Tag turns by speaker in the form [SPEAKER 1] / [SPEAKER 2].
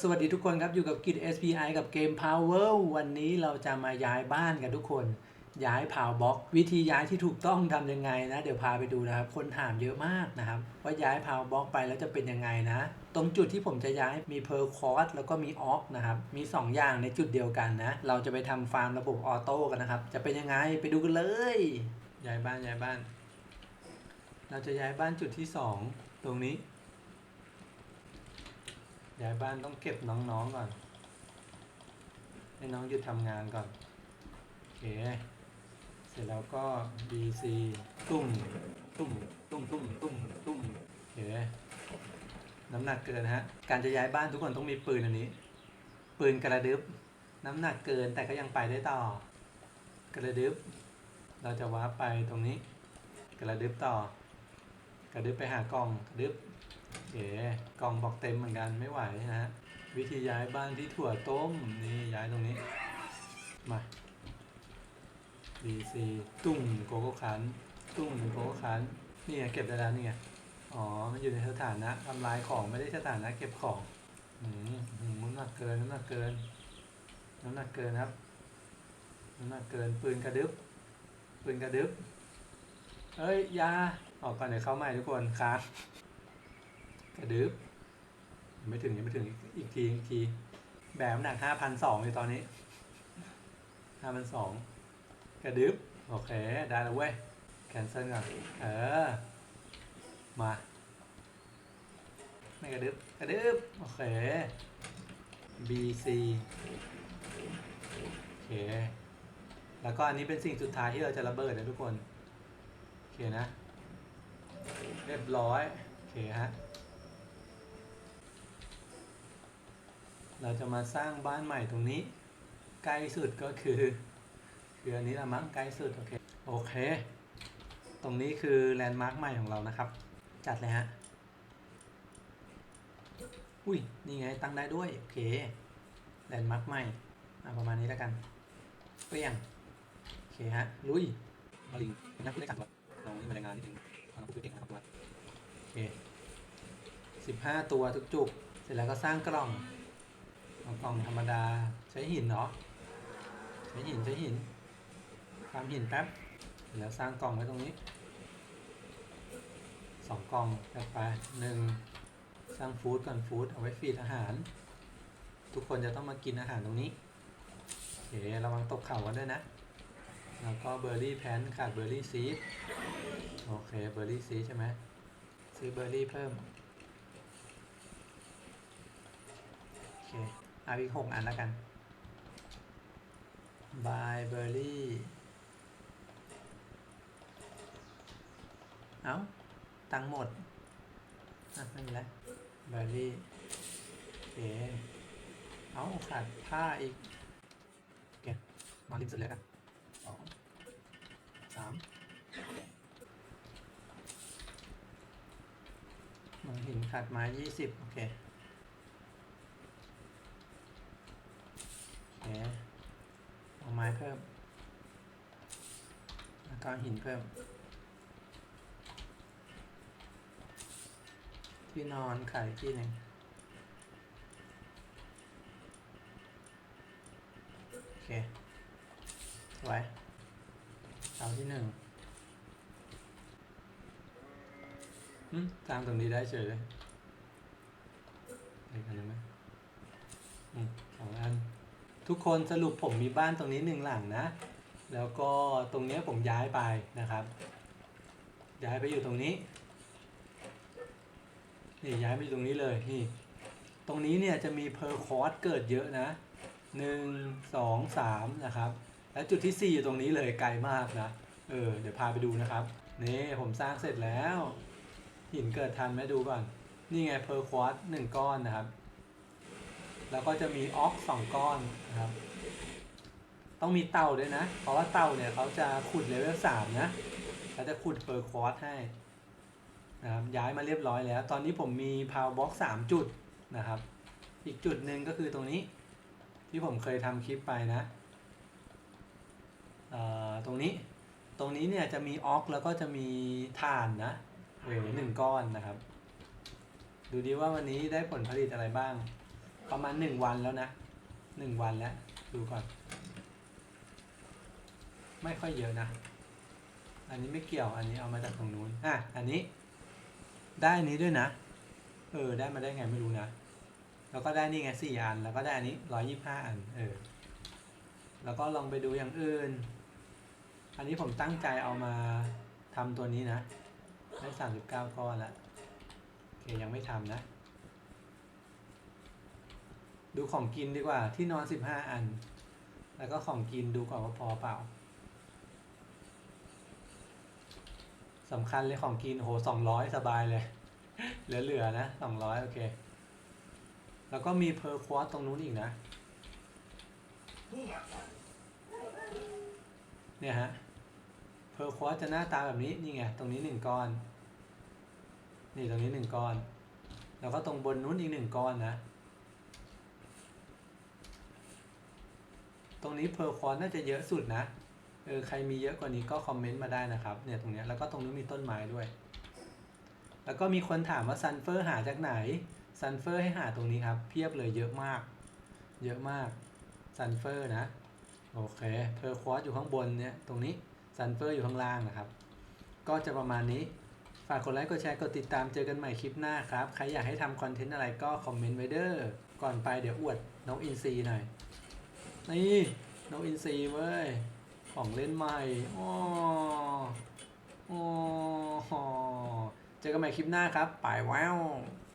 [SPEAKER 1] สวัสดีทุกคนครับ อยู่กับกิจ SPI กับเกม Power วันนี้เราจะมาย้ายบ้านกันทุกคน ย้ายพาวบ็อกวิธีย้ายที่ถูกต้องทำยังไงนะ เดี๋ยวพาไปดูนะครับ คนถามเยอะมากนะครับ ว่าย้ายพาวบ็อกไปแล้วจะเป็นยังไงนะ ตรงจุดที่ผมจะย้ายมีเพอร์คอร์สแล้วก็มีออกนะครับ มี 2 อย่างในจุดเดียวกันนะ เราจะไปทำฟาร์มระบบออโต้กันนะครับ จะเป็นยังไงไปดูกันเลย ย้ายบ้านย้ายบ้าน เราจะย้ายบ้านจุดที่ 2 ตรงนี้ ย้ายบ้านต้องเก็บน้องๆก่อน ให้น้องหยุดทำงานก่อน โอเค เสร็จแล้วก็ BC ตุ้มตุ้มตุ้มตุ้มตุ้มตุ้มโอเค น้ำหนักเกินฮะ การจะย้ายบ้านทุกคนต้องมีปืนอันนี้ ปืนกระดึบ น้ำหนักเกินแต่ก็ยังไปได้ต่อ กระดึบ เราจะว้าไปตรงนี้ กระดึบต่อ กระดึบไปหากล่อง กระดึบ โอเคกล่องบอกเต็มเหมือนกันไม่ไหวนะฮะวิธีย้ายบ้านที่ถั่วต้มนี่ย้ายตรงนี้ มา BC ตุ้มโกโก้คันตุ้มโกโก้คันนี่ไงเก็บได้แล้วนี่ไงอ๋อ มันอยู่ในสถานะทำลายของไม่ได้สถานะเก็บของอืมน้ำหนักเกินน้ำหนักเกินน้ำหนักเกินครับน้ำหนักเกินปืนกระดึบปืนกระดึบเอ้ยยาออกก่อนเดี๋ยวเข้าใหม่ทุกคนครับ กระดึบไม่ถึงยังไม่ถึงอีกทีอีกที แบบหนักห้าพันสองในตอนนี้ห้าพันสองกระดึบโอเค ได้แล้วเว้ยแคนเซิลก่อนเออ มา ไม่กระดึบกระดึบโอเค BC โอเค แล้วก็อันนี้เป็นสิ่งสุดท้ายที่เราจะระเบิดนะทุกคน โอเคนะ เรียบร้อย โอเคฮะ เราจะมาสร้างบ้านใหม่ตรงนี้ ใกล้สุดก็คือ คืออันนี้ละมั้งใกล้สุด โอเค โอเค ตรงนี้คือแลนด์มาร์คใหม่ของเรานะครับ จัดเลยฮะ อุ้ย นี่ไงตั้งได้ด้วย โอเค แลนด์มาร์คใหม่อะประมาณนี้แล้วกันเปรี้ยง โอเคฮะ ลุยมาลิงเป็นนักพูดได้กันวะน้องนี่มารายงานนิดนึงน้องพูดเก่งนะครับตัวโอเคสิบห้าตัวทุกจุก เสร็จแล้วก็สร้างกล่อง กล่องธรรมดาใช้หินเหรอ ใช้หินใช้หินทำหินแป๊บเสร็จแล้วสร้างกล่องไว้ตรงนี้สองกล่องแไปหนึ่งสร้างฟู้ดก่อนฟู้ดเอาไว้ฟีดอาหาร ทุกคนจะต้องมากินอาหารตรงนี้โอเคระวังตกเข่ากันด้วยนะ แล้วก็เบอร์รี่แพนขาดเบอร์รี่ซีดโอเคเบอร์รี่ซีดใช่ไหมซื้อเบอร์รี่เพิ่มโอเค อาอีกหกอันแล้วกันบายเบอร์รี่เอาตังหมด อะไม่เป็นไรเบอร์รี่โอเคเอาขาดผ้าอีกโอเคมาริมสุดเลยกันสองสามมังหินขาดไม้ยี่สิบโอเค โอเคเอาไม้เพิ่ม แล้วก็หินเพิ่ม ที่นอนขายที่หนึ่งโอเคไว้เสาที่หนึ่งอืมตามตรงนี้ได้เฉยเลยไปกันเลยไหมอืม ทุกคนสรุปผมมีบ้านตรงนี้หนึ่งหลังนะ แล้วก็ตรงนี้ผมย้ายไปนะครับ ย้ายไปอยู่ตรงนี้ นี่ย้ายไปอยู่ตรงนี้เลยนี่ ตรงนี้เนี่ยจะมีเพอร์คอร์สเกิดเยอะนะหนึ่งสองสามนะครับ แล้วจุดที่สี่อยู่ตรงนี้เลยไกลมากนะ เออเดี๋ยวพาไปดูนะครับ นี่ผมสร้างเสร็จแล้ว หินเกิดทันไหมดูก่อน นี่ไงเพอร์คอร์สหนึ่งก้อนนะครับ แล้วก็จะมีออกสองก้อนนะครับ ต้องมีเตาด้วยนะ เพราะว่าเตาเนี่ยเขาจะขุดเลเวลสามนะเขาจะขุดเปอร์คอร์สให้นะครับย้ายมาเรียบร้อยแล้ว ตอนนี้ผมมีพาวบ็อกสามจุดนะครับ อีกจุดหนึ่งก็คือตรงนี้ ที่ผมเคยทำคลิปไปนะอ่อตรงนี้ตรงนี้เนี่ยจะมีออกแล้วก็จะมีถ่านนะเออหนึ่งก้อนนะครับ ดูดีว่าวันนี้ได้ผลผลิตอะไรบ้าง ประมาณหนึ่งวันแล้วนะหนึ่งวันแล้วดูก่อน ไม่ค่อยเยอะนะ อันนี้ไม่เกี่ยวอันนี้เอามาจากตรงนู้นอะอันนี้ ได้อันนี้ด้วยนะ เออ ได้มาได้ไงไม่รู้นะ แล้วก็ได้นี่ไงสี่อัน แล้วก็ได้อันนี้ร้อยยี่ห้าอัน เออ แล้วก็ลองไปดูอย่างอื่น อันนี้ผมตั้งใจเอามาทำตัวนี้นะ ได้สามสิบเก้าก้อนล้วโอเคยังไม่ทำนะ ดูของกินดีกว่าที่นอนสิบห้าอัน แล้วก็ของกินดูก่อนว่าพอเปล่าสำคัญเลยของกินโหสองร้อยสบายเลย เหลือๆนะสองร้อยโอเค แล้วก็มีเพอร์ควอตตรงนู้นอีกนะ เนี่ยฮะเพอร์ควอตจะหน้าตาแบบนี้ นี่ไง ตรงนี้หนึ่งก้อน นี่ตรงนี้หนึ่งก้อน แล้วก็ตรงบนนู้นอีกหนึ่งก้อนนะ ตรงนี้เพอร์คอน่าจะเยอะสุดนะ เออ ใครมีเยอะกว่านี้ก็คอมเมนต์มาได้นะครับ เนี่ยตรงเนี้ย แล้วก็ตรงนู้นมีต้นไม้ด้วย แล้วก็มีคนถามว่าซันเฟอร์หาจากไหน ซันเฟอร์ให้หาตรงนี้ครับ เพียบเลยเยอะมาก เยอะมาก ซันเฟอร์นะ โอเค เพอร์คอตอยู่ข้างบนเนี่ย ตรงนี้ ซันเฟอร์อยู่ข้างล่างนะครับ ก็จะประมาณนี้ ฝากกดไลค์ กดแชร์ กดติดตาม เจอกันใหม่คลิปหน้าครับ ใครอยากให้ทำคอนเทนต์อะไรก็คอมเมนต์ไว้เด้อ ก่อนไปเดี๋ยวอวดนกอินทรีหน่อย นี่นกอินทรีเว้ย ของเล่นใหม่อ้ออ้อเจอกันใหม่คลิปหน้าครับ ไปว้าว